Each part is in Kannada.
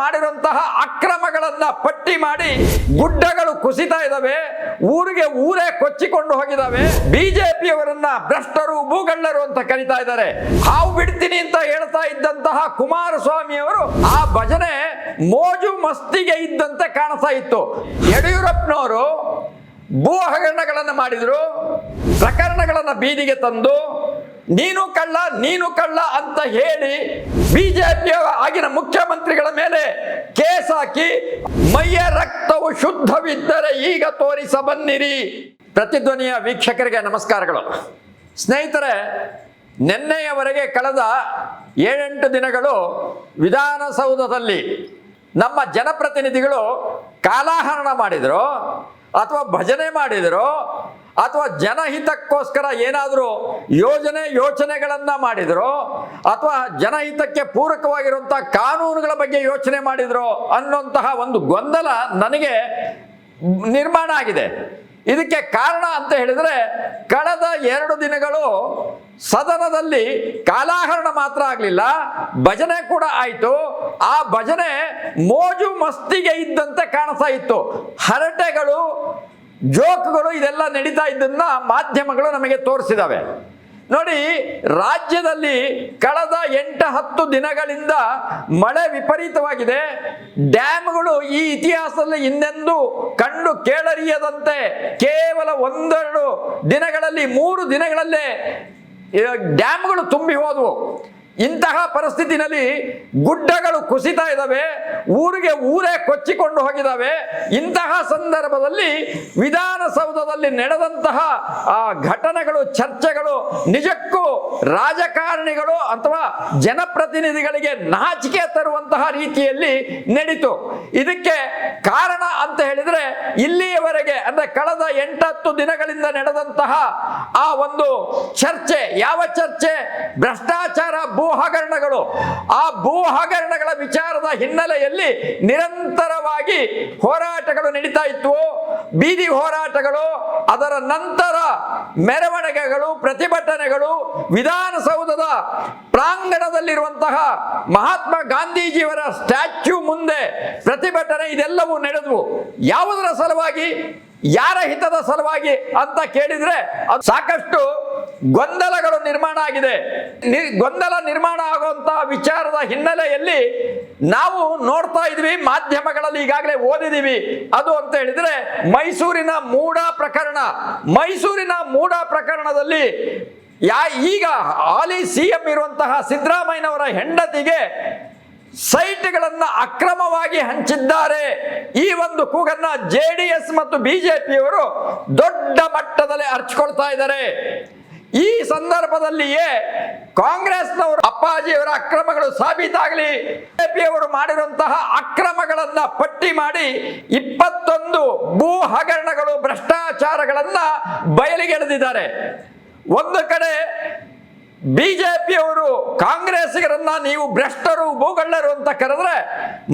ಮಾಡಿರುವಂತಹ ಅಕ್ರಮಗಳನ್ನ ಪಟ್ಟಿ ಮಾಡಿ ಗುಡ್ಡಗಳು ಕುಸಿತಾ ಇದಾವೆ ಊರಿಗೆ ಊರೇ ಕೊಚ್ಚಿಕೊಂಡು ಹೋಗಿದಾವೆ ಬಿಜೆಪಿಯವರನ್ನ ಭ್ರಷ್ಟರು ಭೂಗಳ್ಳರು ಅಂತ ಕರೀತಾ ಇದ್ದಾರೆ. ಹಾವು ಬಿಡ್ತೀನಿ ಅಂತ ಹೇಳ್ತಾ ಇದ್ದಂತಹ ಕುಮಾರಸ್ವಾಮಿ ಅವರು ಆ ಭಜನೆ ಮೋಜು ಮಸ್ತಿಗೆ ಇದ್ದಂತೆ ಕಾಣಿಸ್ತಾ ಇತ್ತು. ಯಡಿಯೂರಪ್ಪನವರು ಭೂ ಹಗರಣಗಳನ್ನು ಮಾಡಿದ್ರು, ಪ್ರಕರಣಗಳನ್ನು ಬೀದಿಗೆ ತಂದು ನೀನು ಕಳ್ಳ ನೀನು ಕಳ್ಳ ಅಂತ ಹೇಳಿ ಬಿಜೆಪಿಯ ಆಗಿನ ಮುಖ್ಯಮಂತ್ರಿಗಳ ಮೇಲೆ ಕೇಸ್ ಹಾಕಿ ಮೈಯ ರಕ್ತವು ಶುದ್ಧವಿದ್ದರೆ ಈಗ ತೋರಿಸ ಬನ್ನಿರಿ ಪ್ರತಿಧ್ವನಿಯ ವೀಕ್ಷಕರಿಗೆ ನಮಸ್ಕಾರಗಳು. ಸ್ನೇಹಿತರೆ, ನಿನ್ನೆಯವರೆಗೆ ಕಳೆದ ಏಳೆಂಟು ದಿನಗಳು ವಿಧಾನಸೌಧದಲ್ಲಿ ನಮ್ಮ ಜನಪ್ರತಿನಿಧಿಗಳು ಕಾಲಾಹರಣ ಮಾಡಿದರು ಅಥವಾ ಭಜನೆ ಮಾಡಿದ್ರು. ಅಥವಾ ಜನಹಿತಕ್ಕೋಸ್ಕರ ಏನಾದರೂ ಯೋಜನೆ, ಯೋಚನೆಗಳನ್ನು ಮಾಡಿದ್ರು, ಅಥವಾ ಜನಹಿತಕ್ಕೆ ಪೂರಕವಾಗಿರುವಂಥ ಕಾನೂನುಗಳ ಬಗ್ಗೆ ಯೋಚನೆ ಮಾಡಿದ್ರು ಅನ್ನುವಂತಹ ಒಂದು ಗೊಂದಲ ನನಗೆ ನಿರ್ಮಾಣ ಆಗಿದೆ. ಇದಕ್ಕೆ ಕಾರಣ ಅಂತ ಹೇಳಿದ್ರೆ, ಕಳೆದ ಎರಡು ದಿನಗಳು ಸದನದಲ್ಲಿ ಕಾಲಾಹರಣ ಮಾತ್ರ ಆಗಲಿಲ್ಲ, ಭಜನೆ ಕೂಡ ಆಯಿತು. ಆ ಭಜನೆ ಮೋಜು ಮಸ್ತಿಗೆ ಇದ್ದಂತೆ ಕಾಣಿಸ್ತಾ ಇತ್ತು. ಹರಟೆಗಳು ಜೋಕ್ಗಳು ಇದೆಲ್ಲ ನಡೀತಾ ಇದ್ದನ್ನ ಮಾಧ್ಯಮಗಳು ನಮಗೆ ತೋರಿಸಿದಾವೆ. ನೋಡಿ, ರಾಜ್ಯದಲ್ಲಿ ಕಳೆದ ಎಂಟು ಹತ್ತು ದಿನಗಳಿಂದ ಮಳೆ ವಿಪರೀತವಾಗಿದೆ. ಡ್ಯಾಮ್ಗಳು ಈ ಇತಿಹಾಸದಲ್ಲಿ ಇನ್ನೆಂದು ಕಂಡು ಕೇಳರಿಯದಂತೆ ಕೇವಲ ಒಂದೆರಡು ದಿನಗಳಲ್ಲಿ, ಮೂರು ದಿನಗಳಲ್ಲೇ ಡ್ಯಾಮ್ಗಳು ತುಂಬಿ ಹೋದವು. ಇಂತಹ ಪರಿಸ್ಥಿತಿನಲ್ಲಿ ಗುಡ್ಡಗಳು ಕುಸಿತಾ ಇದ್ದಾವೆ, ಊರಿಗೆ ಊರೇ ಕೊಚ್ಚಿಕೊಂಡು ಹೋಗಿದ್ದಾವೆ. ಇಂತಹ ಸಂದರ್ಭದಲ್ಲಿ ವಿಧಾನಸೌಧದಲ್ಲಿ ನಡೆದಂತಹ, ಆ ಘಟನೆಗಳು, ಚರ್ಚೆಗಳು ನಿಜಕ್ಕೂ ರಾಜಕಾರಣಿಗಳು ಅಥವಾ ಜನಪ್ರತಿನಿಧಿಗಳಿಗೆ ನಾಚಿಕೆ ತರುವಂತಹ ರೀತಿಯಲ್ಲಿ ನಡೀತು. ಇದಕ್ಕೆ ಕಾರಣ ಅಂತ ಹೇಳಿದ್ರೆ, ಇಲ್ಲಿಯವರೆಗೆ ಅಂದ್ರೆ ಕಳೆದ ಎಂಟತ್ತು ದಿನಗಳಿಂದ ನಡೆದಂತಹ ಆ ಒಂದು ಚರ್ಚೆ, ಯಾವ ಚರ್ಚೆ? ಭ್ರಷ್ಟಾಚಾರ ಭೂ ಹಗರಣಗಳು ಆ ಭೂ ಹಗರಣಗಳ ವಿಚಾರದ ಹಿನ್ನೆಲೆಯಲ್ಲಿ ನಿರಂತರವಾಗಿ ಹೋರಾಟಗಳು ನಡೀತಾ ಇತ್ತು ಬೀದಿ ಹೋರಾಟಗಳು, ಅದರ ನಂತರ ಮೆರವಣಿಗೆಗಳು, ಪ್ರತಿಭಟನೆಗಳು, ವಿಧಾನಸೌಧದ ಪ್ರಾಂಗಣದಲ್ಲಿರುವಂತಹ ಮಹಾತ್ಮ ಗಾಂಧೀಜಿಯವರ ಸ್ಟ್ಯಾಚ್ಯೂ ಮುಂದೆ ಪ್ರತಿಭಟನೆ ಇದೆಲ್ಲವೂ ನಡೆದವು. ಯಾವುದರ ಸಲುವಾಗಿ, ಯಾರ ಹಿತದ ಸಲುವಾಗಿ ಅಂತ ಕೇಳಿದ್ರೆ ಅದು ಸಾಕಷ್ಟು ಗೊಂದಲಗಳು ನಿರ್ಮಾಣ ಆಗಿದೆ. ಗೊಂದಲ ನಿರ್ಮಾಣ ಆಗುವಂತಹ ವಿಚಾರದ ಹಿನ್ನೆಲೆಯಲ್ಲಿ ನಾವು ನೋಡ್ತಾ ಇದ್ವಿ, ಮಾಧ್ಯಮಗಳಲ್ಲಿ ಈಗಾಗಲೇ ಓದಿದೀವಿ. ಅದು ಅಂತ ಹೇಳಿದ್ರೆ ಮೈಸೂರಿನ ಮೂಡ ಪ್ರಕರಣ, ಮೈಸೂರಿನ ಮೂಡ ಪ್ರಕರಣದಲ್ಲಿ ಯಾ, ಈಗ ಹಾಲಿ ಸಿ ಎಂ ಇರುವಂತಹ ಸಿದ್ದರಾಮಯ್ಯನವರ ಹೆಂಡತಿಗೆ ಸೈಟ್ಗಳನ್ನು ಅಕ್ರಮವಾಗಿ ಹಂಚಿದ್ದಾರೆ. ಈ ಒಂದು ಕೂಗನ್ನ ಜೆ ಡಿ ಎಸ್ ಮತ್ತು ಬಿಜೆಪಿಯವರು ದೊಡ್ಡ ಮಟ್ಟದಲ್ಲಿ ಅರ್ಚ್ಕೊಳ್ತಾ ಇದ್ದಾರೆ. ಈ ಸಂದರ್ಭದಲ್ಲಿಯೇ ಕಾಂಗ್ರೆಸ್ನವರು ಅಪ್ಪಾಜಿಯವರ ಅಕ್ರಮಗಳು ಸಾಬೀತಾಗಲಿ ಬಿಜೆಪಿಯವರು ಮಾಡಿರುವಂತಹ ಅಕ್ರಮಗಳನ್ನ ಪಟ್ಟಿ ಮಾಡಿ ಇಪ್ಪತ್ತೊಂದು ಭೂ ಹಗರಣಗಳು, ಭ್ರಷ್ಟಾಚಾರಗಳನ್ನ ಬಯಲಿಗೆಳೆದಿದ್ದಾರೆ ಒಂದು ಕಡೆ ಬಿಜೆಪಿಯವರು ಕಾಂಗ್ರೆಸ್ಗರನ್ನ ನೀವು ಭ್ರಷ್ಟರು, ಭೂಗಳ್ಳರು ಅಂತ ಕರೆದ್ರೆ,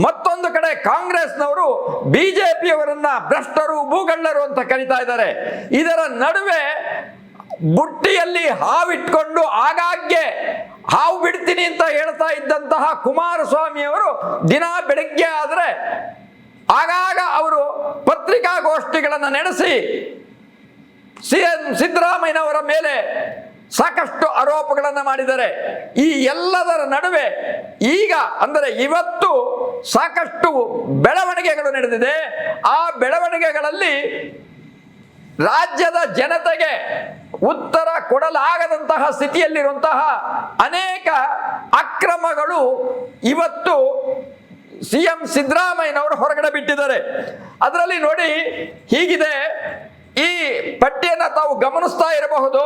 ಮತ್ತೊಂದು ಕಡೆ ಕಾಂಗ್ರೆಸ್ನವರು ಬಿಜೆಪಿಯವರನ್ನ ಭ್ರಷ್ಟರು, ಭೂಗಳ್ಳರು ಅಂತ ಕರೀತಾ ಇದ್ದಾರೆ. ಇದರ ನಡುವೆ ಬುಟ್ಟಿಯಲ್ಲಿ ಹಾವಿಟ್ಕೊಂಡು ಆಗಾಗ್ಗೆ ಹಾವು ಬಿಡ್ತೀನಿ ಅಂತ ಹೇಳ್ತಾ ಇದ್ದಂತಹ ಕುಮಾರಸ್ವಾಮಿ ಅವರು ದಿನ ಬೆಳಗ್ಗೆ ಆದ್ರೆ ಆಗಾಗ ಅವರು ಪತ್ರಿಕಾಗೋಷ್ಠಿಗಳನ್ನು ನಡೆಸಿ ಸಿ ಎಂ ಸಿದ್ದರಾಮಯ್ಯನವರ ಮೇಲೆ ಸಾಕಷ್ಟು ಆರೋಪಗಳನ್ನು ಮಾಡಿದ್ದಾರೆ. ಈ ಎಲ್ಲದರ ನಡುವೆ ಈಗ ಅಂದರೆ ಇವತ್ತು ಸಾಕಷ್ಟು ಬೆಳವಣಿಗೆಗಳು ನಡೆದಿದೆ. ಆ ಬೆಳವಣಿಗೆಗಳಲ್ಲಿ ರಾಜ್ಯದ ಜನತೆಗೆ ಉತ್ತರ ಕೊಡಲಾಗದಂತಹ ಸ್ಥಿತಿಯಲ್ಲಿರುವಂತಹ ಅನೇಕ ಅಕ್ರಮಗಳು ಇವತ್ತು ಸಿ ಎಂ ಸಿದ್ದರಾಮಯ್ಯನವರು ಹೊರಗಡೆ ಬಿಟ್ಟಿದ್ದಾರೆ. ಅದರಲ್ಲಿ ನೋಡಿ ಹೀಗಿದೆ. ಈ ಪಟ್ಟಿಯನ್ನು ತಾವು ಗಮನಿಸ್ತಾ ಇರಬಹುದು.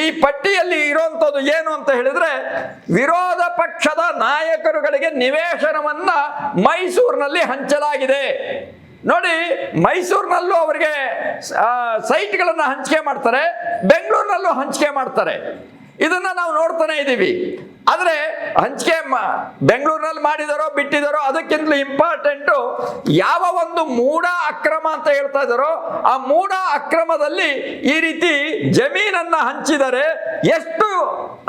ಈ ಪಟ್ಟಿಯಲ್ಲಿ ಇರುವಂಥದ್ದು ಏನು ಅಂತ ಹೇಳಿದ್ರೆ ವಿರೋಧ ಪಕ್ಷದ ನಾಯಕರುಗಳಿಗೆ ನಿವೇಶನವನ್ನ ಮೈಸೂರಿನಲ್ಲಿ ಹಂಚಲಾಗಿದೆ. ನೋಡಿ, ಮೈಸೂರಿನಲ್ಲೂ ಅವರಿಗೆ ಸೈಟ್ಗಳನ್ನು ಹಂಚಿಕೆ ಮಾಡ್ತಾರೆ, ಬೆಂಗಳೂರಿನಲ್ಲೂ ಹಂಚಿಕೆ ಮಾಡ್ತಾರೆ. ಇದನ್ನ ನಾವು ನೋಡ್ತಾನೆ ಇದ್ದೀವಿ ಆದರೆ, ಹಂಚಿಕೆ ಬೆಂಗಳೂರಿನಲ್ಲಿ ಮಾಡಿದಾರೋ, ಬಿಟ್ಟಿದಾರೋ, ಅದಕ್ಕಿಂತಲೂ ಇಂಪಾರ್ಟೆಂಟು ಯಾವ ಒಂದು ಮೂಢ ಅಕ್ರಮ ಅಂತ ಹೇಳ್ತಾ ಇದ್ದಾರೋ, ಆ ಮೂಢ ಅಕ್ರಮದಲ್ಲಿ ಈ ರೀತಿ ಜಮೀನನ್ನ ಹಂಚಿದ್ದಾರೆ ಎಷ್ಟು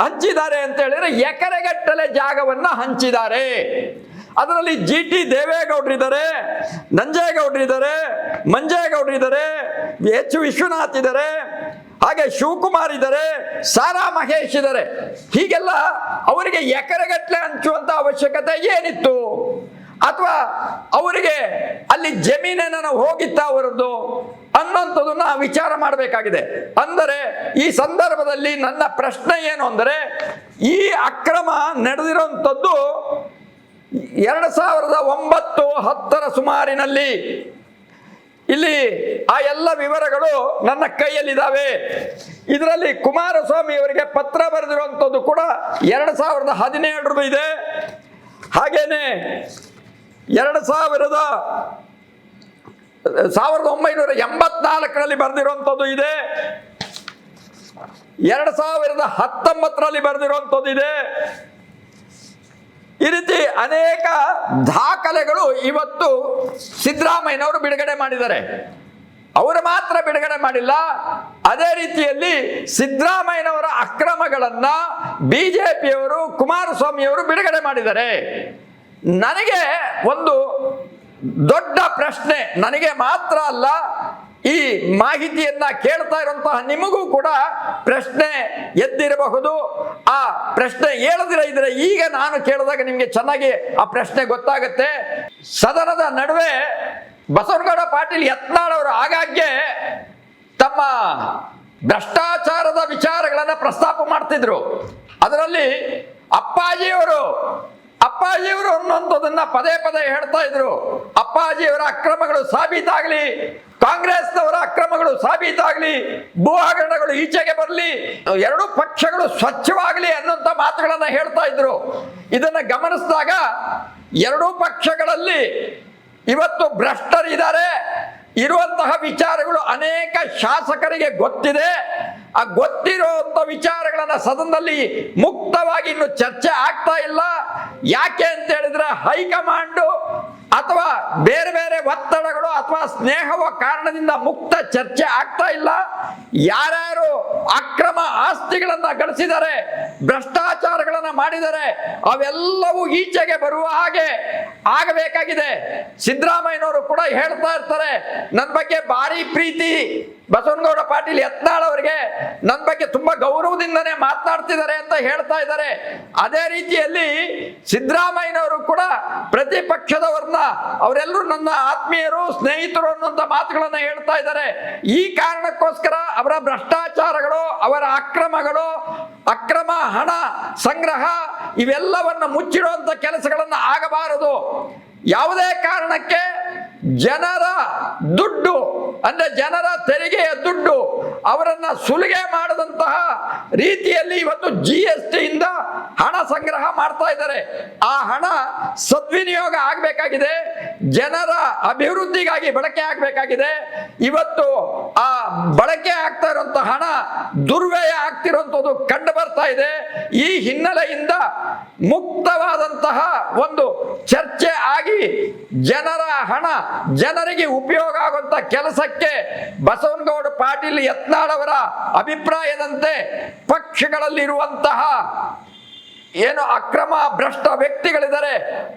ಹಂಚಿದ್ದಾರೆ ಅಂತ ಹೇಳಿದ್ರೆ, ಎಕರೆಗಟ್ಟಲೆ ಜಾಗವನ್ನ ಹಂಚಿದ್ದಾರೆ. ಅದರಲ್ಲಿ ಜಿ ಟಿ ದೇವೇಗೌಡರಿದ್ದಾರೆ ನಂಜೇಗೌಡರಿದ್ದಾರೆ ಮಂಜೇಗೌಡರಿದ್ದಾರೆ ಎಚ್ ವಿಶ್ವನಾಥ್ ಇದ್ದಾರೆ, ಹಾಗೆ ಶಿವಕುಮಾರ್ ಇದ್ದಾರೆ, ಸಾರಾ ಮಹೇಶ್ ಇದ್ದಾರೆ. ಹೀಗೆಲ್ಲ ಅವರಿಗೆ ಎಕರೆಗಟ್ಟಲೆ ಹಂಚುವಂತ ಅವಶ್ಯಕತೆ ಏನಿತ್ತು? ಅಥವಾ ಅವರಿಗೆ ಅಲ್ಲಿ ಜಮೀನೇನ ಹೋಗಿತ್ತ ಅವರದ್ದು? ಅನ್ನೋಂಥದನ್ನ ವಿಚಾರ ಮಾಡಬೇಕಾಗಿದೆ. ಅಂದರೆ ಈ ಸಂದರ್ಭದಲ್ಲಿ ನನ್ನ ಪ್ರಶ್ನೆ ಏನು ಅಂದರೆ, ಈ ಅಕ್ರಮ ನಡೆದಿರುವಂಥದ್ದು ಎರಡು ಸಾವಿರದ ಒಂಬತ್ತು ಹತ್ತರ ಸುಮಾರಿನಲ್ಲಿ ಇಲ್ಲಿ ಆ ಎಲ್ಲ ವಿವರಗಳು ನನ್ನ ಕೈಯಲ್ಲಿದ್ದಾವೆ. ಇದರಲ್ಲಿ ಕುಮಾರಸ್ವಾಮಿ ಅವರಿಗೆ ಪತ್ರ ಬರೆದಿರುವಂಥದ್ದು ಕೂಡ ಎರಡು ಸಾವಿರದ ಹದಿನೇಳರದು ಇದೆ. ಹಾಗೇನೆ ಎರಡು ಸಾವಿರದ ಸಾವಿರದ ಒಂಬೈನೂರ ಎಂಬತ್ನಾಲ್ಕರಲ್ಲಿ ಬರೆದಿರುವಂಥದ್ದು ಇದೆ. ಎರಡು ಸಾವಿರದ ಹತ್ತೊಂಬತ್ತರಲ್ಲಿ ಬರೆದಿರುವಂಥದ್ದು ಇದೆ. ಈ ರೀತಿ ಅನೇಕ ದಾಖಲೆಗಳು ಇವತ್ತು ಸಿದ್ದರಾಮಯ್ಯನವರು ಬಿಡುಗಡೆ ಮಾಡಿದ್ದಾರೆ. ಅವರು ಮಾತ್ರ ಬಿಡುಗಡೆ ಮಾಡಿಲ್ಲ. ಅದೇ ರೀತಿಯಲ್ಲಿ ಸಿದ್ದರಾಮಯ್ಯನವರ ಅಕ್ರಮಗಳನ್ನ ಬಿಜೆಪಿಯವರು, ಕುಮಾರಸ್ವಾಮಿಯವರು ಬಿಡುಗಡೆ ಮಾಡಿದ್ದಾರೆ. ನನಗೆ ಒಂದು ದೊಡ್ಡ ಪ್ರಶ್ನೆ, ನನಗೆ ಮಾತ್ರ ಅಲ್ಲ ಈ ಮಾಹಿತಿಯನ್ನ ಕೇಳ್ತಾ ಇರುವಂತಹ ನಿಮಗೂ ಕೂಡ ಪ್ರಶ್ನೆ ಎದ್ದಿರಬಹುದು. ಆ ಪ್ರಶ್ನೆ ಹೇಳದಿರ ಇದ್ರೆ ಈಗ ನಾನು ಕೇಳಿದಾಗ ನಿಮಗೆ ಚೆನ್ನಾಗಿ ಆ ಪ್ರಶ್ನೆ ಗೊತ್ತಾಗುತ್ತೆ. ಸದನದ ನಡುವೆ ಬಸವನಗೌಡ ಪಾಟೀಲ್ ಯತ್ನಾಳ್ ಅವರು ಆಗಾಗ್ಗೆ ತಮ್ಮ ಭ್ರಷ್ಟಾಚಾರದ ವಿಚಾರಗಳನ್ನ ಪ್ರಸ್ತಾಪ ಮಾಡ್ತಿದ್ರು. ಅದರಲ್ಲಿ ಅಪ್ಪಾಜಿಯವರು ಅಪ್ಪಾಜಿಯವರು ಅನ್ನುವಂಥದ್ದನ್ನ ಪದೇ ಪದೇ ಹೇಳ್ತಾ ಇದ್ರು. ಅಪ್ಪಾಜಿಯವರ ಅಕ್ರಮಗಳು ಸಾಬೀತಾಗಲಿ, ಕಾಂಗ್ರೆಸ್ನವರ ಅಕ್ರಮಗಳು ಸಾಬೀತಾಗಲಿ ಭೂ ಹಗರಣಗಳು ಈಚೆಗೆ ಬರಲಿ, ಎರಡು ಪಕ್ಷಗಳು ಸ್ವಚ್ಛವಾಗಲಿ ಅನ್ನುವಂಥ ಮಾತುಗಳನ್ನ ಹೇಳ್ತಾ ಇದ್ರು. ಇದನ್ನ ಗಮನಿಸಿದಾಗ ಎರಡೂ ಪಕ್ಷಗಳಲ್ಲಿ ಇವತ್ತು ಭ್ರಷ್ಟರಿದ್ದಾರೆ. ಇರುವಂತಹ ವಿಚಾರಗಳು ಅನೇಕ ಶಾಸಕರಿಗೆ ಗೊತ್ತಿದೆ. ಆ ಗೊತ್ತಿರುವಂತ ವಿಚಾರಗಳನ್ನ ಸದನದಲ್ಲಿ ಮುಕ್ತವಾಗಿ ಇನ್ನು ಚರ್ಚೆ ಆಗ್ತಾ ಇಲ್ಲ. ಯಾಕೆ ಅಂತ ಹೇಳಿದ್ರೆ ಹೈಕಮಾಂಡು ಅಥವಾ ಬೇರೆ ಬೇರೆ ಒತ್ತಡಗಳು ಅಥವಾ ಸ್ನೇಹವ ಕಾರಣದಿಂದ ಮುಕ್ತ ಚರ್ಚೆ ಆಗ್ತಾ ಇಲ್ಲ? ಯಾರ್ಯಾರು ಅಕ್ರಮ ಆಸ್ತಿಗಳನ್ನ ಗಳಿಸಿದರೆ, ಭ್ರಷ್ಟಾಚಾರಗಳನ್ನ ಮಾಡಿದರೆ, ಅವೆಲ್ಲವೂ ಈಚೆಗೆ ಬರುವ ಹಾಗೆ ಆಗಬೇಕಾಗಿದೆ. ಸಿದ್ದರಾಮಯ್ಯನವರು ಕೂಡ ಹೇಳ್ತಾ ಇರ್ತಾರೆ ನನ್ನ ಬಗ್ಗೆ ಭಾರಿ ಪ್ರೀತಿ ಬಸವನಗೌಡ ಪಾಟೀಲ್ ಯತ್ನಾಳ್ ಅವರಿಗೆ ನನ್ನ ಬಗ್ಗೆ ತುಂಬಾ ಗೌರವದಿಂದನೇ ಮಾತನಾಡ್ತಿದ್ದಾರೆ ಅಂತ ಹೇಳ್ತಾ ಇದ್ದಾರೆ. ಅದೇ ರೀತಿಯಲ್ಲಿ ಸಿದ್ದರಾಮಯ್ಯನವರು ಕೂಡ ಪ್ರತಿಪಕ್ಷದವ್ರನ್ನ ಅವರೆಲ್ಲರೂ ನನ್ನ ಆತ್ಮೀಯರು, ಸ್ನೇಹಿತರು ಅನ್ನುವಂಥ ಮಾತುಗಳನ್ನ ಹೇಳ್ತಾ ಇದ್ದಾರೆ. ಈ ಕಾರಣಕ್ಕೋಸ್ಕರ ಅವರ ಭ್ರಷ್ಟಾಚಾರಗಳು, ಅವರ ಅಕ್ರಮಗಳು, ಅಕ್ರಮ ಹಣ ಸಂಗ್ರಹ ಇವೆಲ್ಲವನ್ನ ಮುಚ್ಚಿಡುವಂತ ಕೆಲಸಗಳನ್ನ ಆಗಬಾರದು. ಯಾವುದೇ ಕಾರಣಕ್ಕೆ ಜನರ ದುಡ್ಡು ಅಂದ್ರೆ ಜನರ ತೆರಿಗೆಯ ದುಡ್ಡು ಅವರನ್ನ ಸುಲಿಗೆ ಮಾಡದಂತಹ ರೀತಿಯಲ್ಲಿ ಇವತ್ತು ಜಿ ಎಸ್ ಟಿಯಿಂದ ಹಣ ಸಂಗ್ರಹ ಮಾಡ್ತಾ ಇದ್ದಾರೆ. ಆ ಹಣ ಸದ್ವಿನಿಯೋಗ ಆಗಬೇಕಾಗಿದೆ, ಜನರ ಅಭಿವೃದ್ಧಿಗಾಗಿ ಬಳಕೆ ಆಗಬೇಕಾಗಿದೆ. ಇವತ್ತು ಆ ಬಳಕೆ ಆಗ್ತಾ ಇರುವಂತಹ ಹಣ ದುರ್ವ್ಯಯ ಆಗ್ತಿರುವಂಥದ್ದು ಕಂಡು ಬರ್ತಾ ಇದೆ. ಈ ಹಿನ್ನೆಲೆಯಿಂದ ಮುಕ್ತವಾದಂತಹ ಒಂದು ಚರ್ಚೆ ಆಗಿ ಜನರ ಹಣ, ಜನರಿಗೆ ಉಪಯೋಗ ಆಗುವಂತ ಕೆಲಸಕ್ಕೆ ಬಸವನಗೌಡ ಪಾಟೀಲ್ ಯತ್ನಾಳವರ ಅಭಿಪ್ರಾಯದಂತೆ ಪಕ್ಷಗಳಲ್ಲಿರುವಂತಹ ಏನು ಅಕ್ರಮ ಭ್ರಷ್ಟ ವ್ಯಕ್ತಿಗಳಿದ್ದಾರೆ,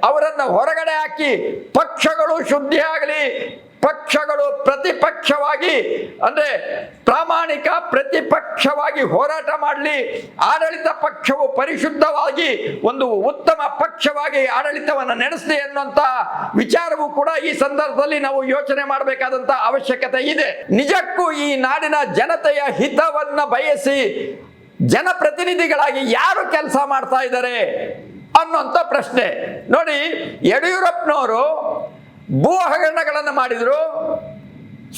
ಅವರನ್ನು ಹೊರಗಡೆ ಹಾಕಿ ಪಕ್ಷಗಳು ಶುದ್ಧಿ ಆಗಲಿ ಪಕ್ಷಗಳು ಪ್ರತಿಪಕ್ಷವಾಗಿ, ಅಂದ್ರೆ ಪ್ರಾಮಾಣಿಕ ಪ್ರತಿಪಕ್ಷವಾಗಿ ಹೋರಾಟ ಮಾಡಲಿ, ಆಡಳಿತ ಪಕ್ಷವು ಪರಿಶುದ್ಧವಾಗಿ ಒಂದು ಉತ್ತಮ ಪಕ್ಷವಾಗಿ ಆಡಳಿತವನ್ನು ನಡೆಸಲಿ ಅನ್ನುವಂಥ ವಿಚಾರವೂ ಕೂಡ ಈ ಸಂದರ್ಭದಲ್ಲಿ ನಾವು ಯೋಚನೆ ಮಾಡಬೇಕಾದಂತ ಅವಶ್ಯಕತೆ ಇದೆ. ನಿಜಕ್ಕೂ ಈ ನಾಡಿನ ಜನತೆಯ ಹಿತವನ್ನ ಬಯಸಿ ಜನಪ್ರತಿನಿಧಿಗಳಾಗಿ ಯಾರು ಕೆಲಸ ಮಾಡ್ತಾ ಇದ್ದಾರೆ ಅನ್ನುವಂಥ ಪ್ರಶ್ನೆ. ನೋಡಿ, ಯಡಿಯೂರಪ್ಪನವರು ಭೂ ಹಗರಣಗಳನ್ನು ಮಾಡಿದ್ರು.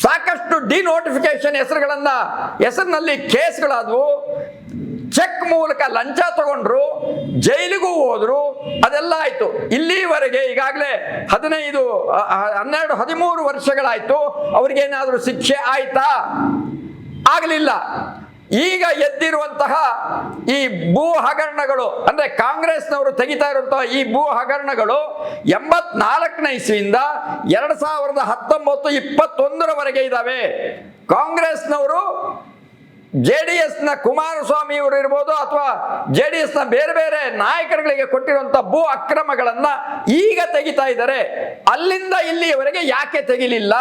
ಸಾಕಷ್ಟು ಡಿನೋಟಿಫಿಕೇಶನ್ ಹೆಸರುಗಳನ್ನ, ಹೆಸರಿನಲ್ಲಿ ಕೇಸ್ಗಳಾದವು. ಚೆಕ್ ಮೂಲಕ ಲಂಚ ತಗೊಂಡ್ರು, ಜೈಲಿಗೂ ಹೋದ್ರು, ಅದೆಲ್ಲ ಆಯ್ತು. ಇಲ್ಲಿವರೆಗೆ ಈಗಾಗಲೇ ಹದಿನೈದು ಹನ್ನೆರಡು, ಹದಿಮೂರು ವರ್ಷಗಳಾಯ್ತು, ಅವ್ರಿಗೇನಾದ್ರೂ ಶಿಕ್ಷೆ ಆಯ್ತಾ? ಆಗಲಿಲ್ಲ. ಈಗ ಎದ್ದಿರುವಂತಹ ಈ ಭೂ ಹಗರಣಗಳು, ಅಂದ್ರೆ ಕಾಂಗ್ರೆಸ್ನವರು ತೆಗಿತಾ ಇರುವಂತಹ ಈ ಭೂ ಹಗರಣಗಳು ಎಂಬತ್ನಾಲ್ಕನೇ ಇಸ್ವಿಯಿಂದ ಎರಡ್ ಸಾವಿರದ ಹತ್ತೊಂಬತ್ತು ಇಪ್ಪತ್ತೊಂದರವರೆಗೆ ಇದ್ದಾವೆ. ಕಾಂಗ್ರೆಸ್ನವರು ಜೆ ಡಿ ಎಸ್ನ ಕುಮಾರಸ್ವಾಮಿ ಅವರು ಇರ್ಬೋದು ಅಥವಾ ಜೆ ಡಿ ಎಸ್ನ ಬೇರೆ ಬೇರೆ ನಾಯಕರುಗಳಿಗೆ ಕೊಟ್ಟಿರುವಂಥ ಭೂ ಅಕ್ರಮಗಳನ್ನು ಈಗ ತೆಗಿತಾ ಇದ್ದಾರೆ. ಅಲ್ಲಿಂದ ಇಲ್ಲಿಯವರೆಗೆ ಯಾಕೆ ತೆಗಿಲಿಲ್ಲ?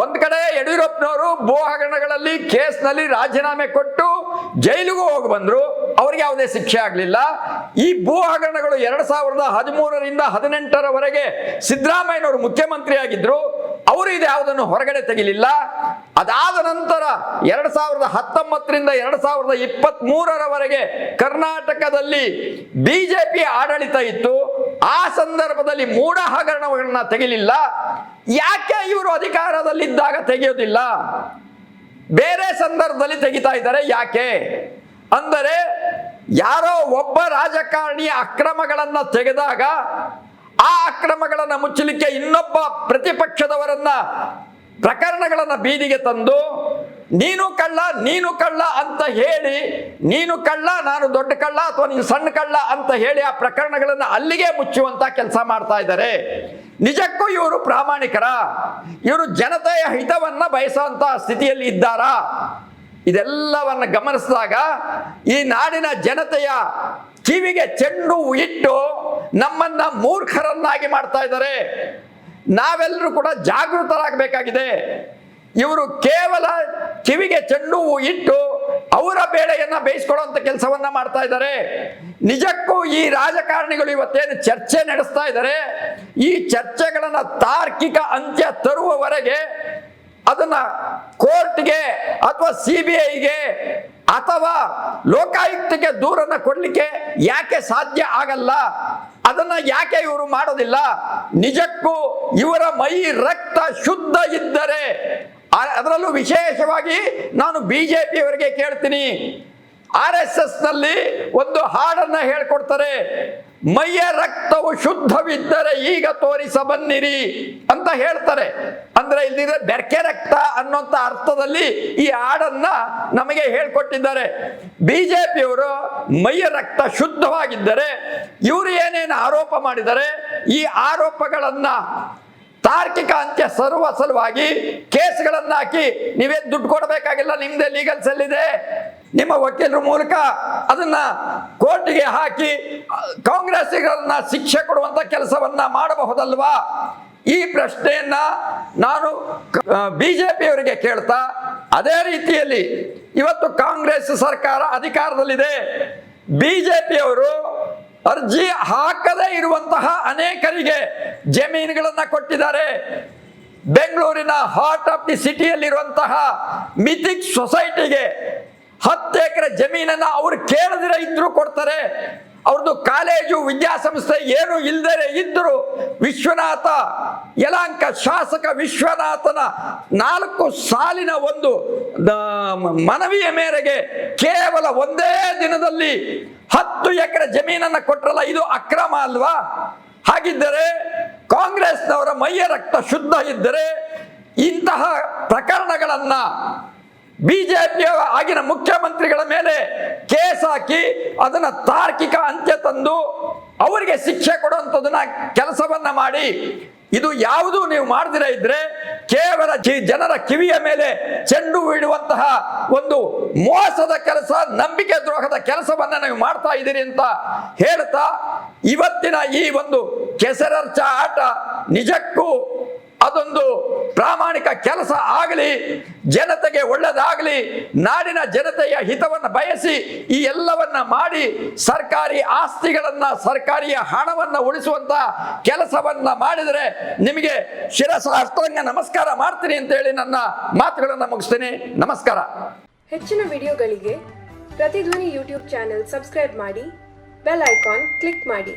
ಒಂದ್ ಕಡೆ ಯಡಿಯೂರಪ್ಪನವರು ಭೂ ಹಗರಣಗಳಲ್ಲಿ ಕೇಸ್ನಲ್ಲಿ ರಾಜೀನಾಮೆ ಕೊಟ್ಟು ಜೈಲಿಗೂ ಹೋಗಿ ಬಂದರು, ಅವ್ರಿಗೆ ಯಾವುದೇ ಶಿಕ್ಷೆ ಆಗಲಿಲ್ಲ. ಈ ಭೂ ಹಗರಣಗಳು ಎರಡ್ ಸಾವಿರದ ಹದಿಮೂರರಿಂದ ಹದಿನೆಂಟರವರೆಗೆ ಸಿದ್ದರಾಮಯ್ಯನವರು ಮುಖ್ಯಮಂತ್ರಿಯಾಗಿದ್ದರು ಅವರು ಇದು ಯಾವುದನ್ನು ಹೊರಗಡೆ ತೆಗಿಲಿಲ್ಲ. ಅದಾದ ನಂತರ ಎರಡ್ ಸಾವಿರದ ಹತ್ತೊಂಬತ್ತರಿಂದ ಎರಡ್ ಸಾವಿರದ ಇಪ್ಪತ್ತ್ ಮೂರರವರೆಗೆ ಕರ್ನಾಟಕದಲ್ಲಿ ಬಿಜೆಪಿ ಆಡಳಿತ ಇತ್ತು. ಆ ಸಂದರ್ಭದಲ್ಲಿ ಮೂಢ ಹಗರಣಗಳನ್ನ ತೆಗಿಲಿಲ್ಲ. ಯಾಕೆ ಇವರು ಅಧಿಕಾರದಲ್ಲಿದ್ದಾಗ ತೆಗೆಯೋದಿಲ್ಲ? ಬೇರೆ ಸಂದರ್ಭದಲ್ಲಿ ತೆಗಿತಾ ಇದ್ದಾರೆ. ಯಾಕೆ? ಅಂದರೆ ಯಾರೋ ಒಬ್ಬ ರಾಜಕಾರಣಿಯ ಅಕ್ರಮಗಳನ್ನು ತೆಗೆದಾಗ ಆ ಅಕ್ರಮಗಳನ್ನು ಮುಚ್ಚಲಿಕ್ಕೆ ಇನ್ನೊಬ್ಬ ಪ್ರತಿಪಕ್ಷದವರನ್ನ ಪ್ರಕರಣಗಳನ್ನು ಬೀದಿಗೆ ತಂದು ನೀನು ಕಳ್ಳ ನೀನು ಕಳ್ಳ ಅಂತ ಹೇಳಿ, ನೀನು ಕಳ್ಳ, ನಾನು ದೊಡ್ಡ ಕಳ್ಳ ಅಥವಾ ನೀನು ಸಣ್ಣ ಕಳ್ಳ ಅಂತ ಹೇಳಿ ಆ ಪ್ರಕರಣಗಳನ್ನು ಅಲ್ಲಿಗೆ ಮುಚ್ಚುವಂತ ಕೆಲಸ ಮಾಡ್ತಾ ಇದ್ದಾರೆ. ನಿಜಕ್ಕೂ ಇವರು ಪ್ರಾಮಾಣಿಕರ. ಇವರು ಜನತೆಯ ಹಿತವನ್ನ ಬಯಸುವಂತ ಸ್ಥಿತಿಯಲ್ಲಿ ಇದ್ದಾರಾ? ಇದೆಲ್ಲವನ್ನ ಗಮನಿಸಿದಾಗ ಈ ನಾಡಿನ ಜನತೆಯ ಕಿವಿಗೆ ಚೆಂಡು ಇಟ್ಟು ನಮ್ಮನ್ನ ಮೂರ್ಖರನ್ನಾಗಿ ಮಾಡ್ತಾ ಇದ್ದಾರೆ. ನಾವೆಲ್ಲರೂ ಕೂಡ ಜಾಗೃತರಾಗಬೇಕಾಗಿದೆ. ಇವರು ಕೇವಲ ಕಿವಿಗೆ ಚೆಂಡು ಇಟ್ಟು ಅವರ ಬೇಳೆಯನ್ನ ಬೇಯಿಸ್ಕೊಳ್ಳುವಂತ ಕೆಲಸವನ್ನ ಮಾಡ್ತಾ ಇದ್ದಾರೆ. ನಿಜಕ್ಕೂ ಈ ರಾಜಕಾರಣಿಗಳು ಇವತ್ತೇನು ಚರ್ಚೆ ನಡೆಸ್ತಾ ಇದ್ದಾರೆ. ಈ ಚರ್ಚೆಗಳನ್ನ ತಾರ್ಕಿಕ ಅಂತ್ಯ ತರುವವರೆಗೆ ಅದನ್ನ ಕೋರ್ಟ್ಗೆ ಅಥವಾ ಸಿ ಬಿ ಐಗೆ ಅಥವಾ ಲೋಕಾಯುಕ್ತಕ್ಕೆ ದೂರನ್ನ ಕೊಡ್ಲಿಕ್ಕೆ ಯಾಕೆ ಸಾಧ್ಯ ಆಗಲ್ಲ? ಅದನ್ನ ಯಾಕೆ ಇವರು ಮಾಡೋದಿಲ್ಲ? ನಿಜಕ್ಕೂ ಇವರ ಮೈ ರಕ್ತ ಶುದ್ಧ ಇದ್ದರೆ ಅದರಲ್ಲೂ ವಿಶೇಷವಾಗಿ ನಾನು ಬಿಜೆಪಿಯವರಿಗೆ ಕೇಳ್ತೀನಿ. ಆರ್ ಎಸ್ ಎಸ್ನಲ್ಲಿ ಒಂದು ಹಾಡನ್ನ ಹೇಳ್ಕೊಡ್ತಾರೆ, ಮೈಯ ರಕ್ತವು ಶುದ್ಧವಿದ್ದರೆ ಈಗ ತೋರಿಸ ಬನ್ನಿರಿ ಅಂತ ಹೇಳ್ತಾರೆ. ಅಂದ್ರೆ ಇಲ್ಲಿದೆ ಬೆರ್ಕೆ ರಕ್ತ ಅನ್ನೋಂಥ ಅರ್ಥದಲ್ಲಿ ಈ ಹಾಡನ್ನ ನಮಗೆ ಹೇಳ್ಕೊಟ್ಟಿದ್ದಾರೆ. ಬಿಜೆಪಿಯವರು ಮೈಯ ರಕ್ತ ಶುದ್ಧವಾಗಿದ್ದರೆ ಇವರು ಏನೇನು ಆರೋಪ ಮಾಡಿದರೆ ಈ ಆರೋಪಗಳನ್ನ ತಾರ್ಕಿಕ ಅಂತ್ಯ ಸರ್ವ ಸಲುವಾಗಿ ಕೇಸ್ಗಳನ್ನು ಹಾಕಿ ನೀವೇ ದುಡ್ಡು ಕೊಡಬೇಕಾಗಿಲ್ಲ, ನಿಮ್ದೇ ಲೀಗಲ್ ಸೆಲ್ ಇದೆ. ನಿಮ್ಮ ವಕೀಲರ ಮೂಲಕ ಅದನ್ನ ಕೋರ್ಟ್ಗೆ ಹಾಕಿ, ಕಾಂಗ್ರೆಸ್ಸಿಗರನ್ನ ಶಿಕ್ಷೆ ಕೊಡುವಂತ ಕೆಲಸವನ್ನ ಮಾಡಬಹುದಲ್ವಾ? ಈ ಪ್ರಶ್ನೆಯನ್ನ ನಾನು ಬಿಜೆಪಿಯವರಿಗೆ ಕೇಳ್ತಾ, ಅದೇ ರೀತಿಯಲ್ಲಿ ಇವತ್ತು ಕಾಂಗ್ರೆಸ್ ಸರ್ಕಾರ ಅಧಿಕಾರದಲ್ಲಿದೆ. ಬಿಜೆಪಿಯವರು ಅರ್ಜಿ ಹಾಕದೇ ಇರುವಂತಹ ಅನೇಕರಿಗೆ ಜಮೀನುಗಳನ್ನ ಕೊಟ್ಟಿದ್ದಾರೆ. ಬೆಂಗಳೂರಿನ ಹಾರ್ಟ್ ಆಫ್ ದಿ ಸಿಟಿಯಲ್ಲಿರುವಂತಹ ಮಿಥಿಕ್ ಸೊಸೈಟಿಗೆ ಹತ್ತು ಎಕರೆ ಜಮೀನನ್ನ ಅವ್ರು ಕೇಳದಿರ ಇದ್ರು ಕೊಡ್ತಾರೆ. ಅವ್ರದ್ದು ಕಾಲೇಜು ವಿದ್ಯಾಸಂಸ್ಥೆ ಏನು ಇಲ್ದರೆ ಇದ್ದರು ವಿಶ್ವನಾಥ ಯಲಾಂಕ ಶಾಸಕ ವಿಶ್ವನಾಥನ ನಾಲ್ಕು ಸಾಲಿನ ಒಂದು ಮನವಿಯ ಮೇರೆಗೆ ಕೇವಲ ಒಂದೇ ದಿನದಲ್ಲಿ ಹತ್ತು ಎಕರೆ ಜಮೀನನ್ನು ಕೊಟ್ಟರಲ್ಲ ಇದು ಅಕ್ರಮ ಅಲ್ವಾ? ಹಾಗಿದ್ದರೆ ಕಾಂಗ್ರೆಸ್ನವರ ಮೈಯ ರಕ್ತ ಶುದ್ಧ ಇದ್ದರೆ ಇಂತಹ ಪ್ರಕರಣಗಳನ್ನು ಬಿಜೆಪಿಯ ಆಗಿನ ಮುಖ್ಯಮಂತ್ರಿಗಳ ಮೇಲೆ ಹಾಕಿ ಅದನ್ನ ತಾರ್ಕಿಕ ಅಂತ್ಯ ತಂದು ಅವರಿಗೆ ಶಿಕ್ಷೆ ಕೊಡುವಂಥದನ್ನ ಕೆಲಸವನ್ನ ಮಾಡಿ. ಇದು ಯಾವುದು ನೀವು ಮಾಡದಿರ ಇದ್ರೆ ಕೇವಲ ಜನರ ಕಿವಿಯ ಮೇಲೆ ಚೆಂಡು ಇಡುವಂತಹ ಒಂದು ಮೋಸದ ಕೆಲಸ, ನಂಬಿಕೆ ದ್ರೋಹದ ಕೆಲಸವನ್ನ ನೀವು ಮಾಡ್ತಾ ಇದ್ದೀರಿ ಅಂತ ಹೇಳ್ತಾ ಇವತ್ತಿನ ಈ ಒಂದು ಕೆಸರರ್ಚ ಆಟ ನಿಜಕ್ಕೂ ಅದೊಂದು ಪ್ರಾಮಾಣಿಕ ಕೆಲಸ ಆಗಲಿ, ಜನತೆಗೆ ಒಳ್ಳೆದಾಗಲಿ, ನಾಡಿನ ಜನತೆಯ ಹಿತವನ್ನು ಬಯಸಿ ಈ ಎಲ್ಲವನ್ನ ಮಾಡಿ ಸರ್ಕಾರಿ ಆಸ್ತಿಗಳನ್ನ, ಸರ್ಕಾರಿಯ ಹಣವನ್ನ ಉಳಿಸುವಂತ ಕೆಲಸವನ್ನ ಮಾಡಿದರೆ ನಿಮಗೆ ಶಿರಸ ಅಷ್ಟಾಂಗ ನಮಸ್ಕಾರ ಮಾಡ್ತೀನಿ ಅಂತ ಹೇಳಿ ನನ್ನ ಮಾತುಗಳನ್ನು ಮುಗಿಸ್ತೇನೆ. ನಮಸ್ಕಾರ. ಹೆಚ್ಚಿನ ವಿಡಿಯೋಗಳಿಗೆ ಪ್ರತಿಧ್ವನಿ ಯೂಟ್ಯೂಬ್ ಚಾನೆಲ್ ಸಬ್ಸ್ಕ್ರೈಬ್ ಮಾಡಿ, ಬೆಲ್ ಐಕಾನ್ ಕ್ಲಿಕ್ ಮಾಡಿ.